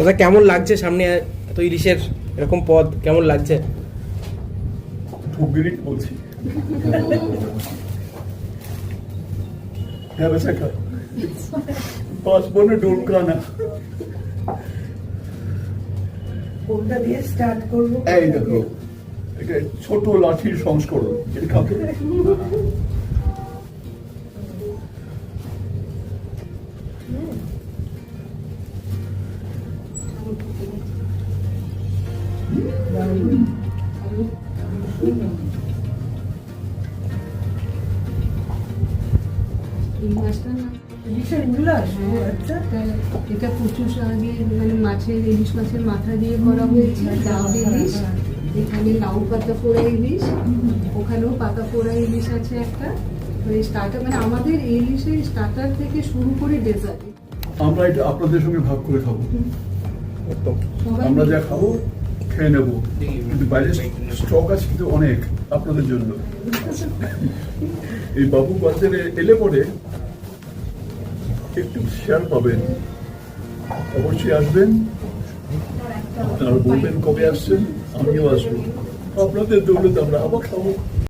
দাদা কেমন লাগছে সামনে এত ইলিশের এরকম পদ? কেমন লাগছে? ঠুকগিরি বলছি। হ্যাঁ ডোলকানা কোনটা দিয়ে স্টার্ট করব? এই দেখো এটা ছোট লাঠির সংস্করণ এটা খাবে এটা- মানে মাছের ইলিশ মাছের মাথা দিয়ে করা হয়েছে ইলিশ এখানে লাউ পাতা পোড়া ইলিশ ওখানেও পাতা পোড়া ইলিশ আছে একটা তো এই স্টার্টার মানে আমাদের এই ইলিশের স্টার্টার থেকে শুরু করে ডেজার্ট আমরা এটা আপনাদের সঙ্গে ভাগ করে খাব। আমরা যা খাব খেয়ে নেব। কিন্তু বাইরে স্টক আছে কিন্তু অনেক আপনাদের জন্য। এই বাবু বাজারে এলে পরে একটু শেয়ার পাবেন। অবশ্যই আসবেন। আপনারা বলবেন কবে আসছেন, আমিও আসব। আপনাদের দৌলত আমরা আবার খাব।